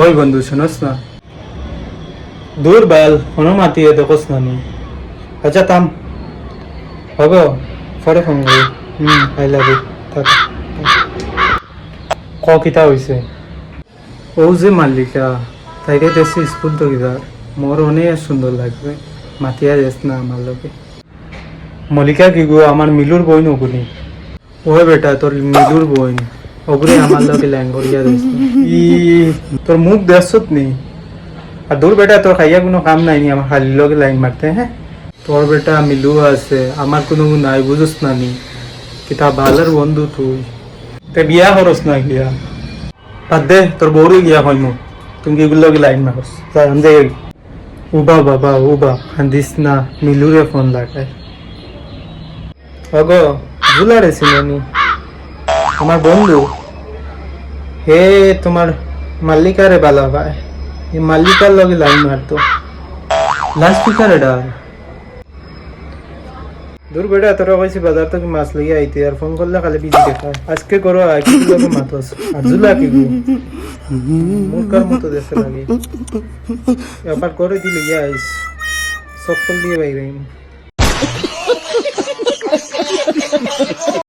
ওই বন্ধু শোনস না? দূর বাল কোনো মাতিয়ে দেখোস না নি আচ্ছা থাম। হবে পরে ফোন করি হুম আই লাভ ইউ। ক, কিতা হয়েছে ও যে মাল্লিকা তাইরে দেশে স্কুল তো কিদার মোর অনেক সুন্দর লাগবে। মাতিয়া যাস না আমার লোকে মল্লিকা কি গো আমার মিলুর বই নগুনি ওই বেটা তোর মিলুর বই ওগুলি আমার লোকে ল্যাঙ্গরিয়া দিস ই তোর মুখ দেখছত নি আর দূর বেটা তোর খাইয়া কোনো কাম নাই নি আমার খালি লোকে লাইন মারতে হ্যাঁ তোর বেটা মিলু আছে আমার কোনো নাই বুঝস না নি কিতা বালের বন্ধু তুই তে বিয়া করস না গিয়া বাদ দে তোর বউরে গিয়া হইমু তুমি এগুলো লাইন মারস যাই আমি যাই উবা বাবা উবা কান্দিস না মিলুরে ফোন লাগায় অগো জুলারে ছিলেনি আমার বন্ধু। হে তোমার মাল্লিকারে বালা ভাই। এই মাল্লিকার লগে লাইন মারতো। লাস্ট স্পিকারে ডাল? দূর বেটা তোরা কইছি বাজার থেকে মাছ লইয়া আইতে, আর ফোন করলে খালি বিজি দেখায় আজকে করো কি লগে মাতস আর জুলা কি মুরকার মতো দেখতে লাগে। এবার করে দিলে আইস? সকল দিয়ে বাইরে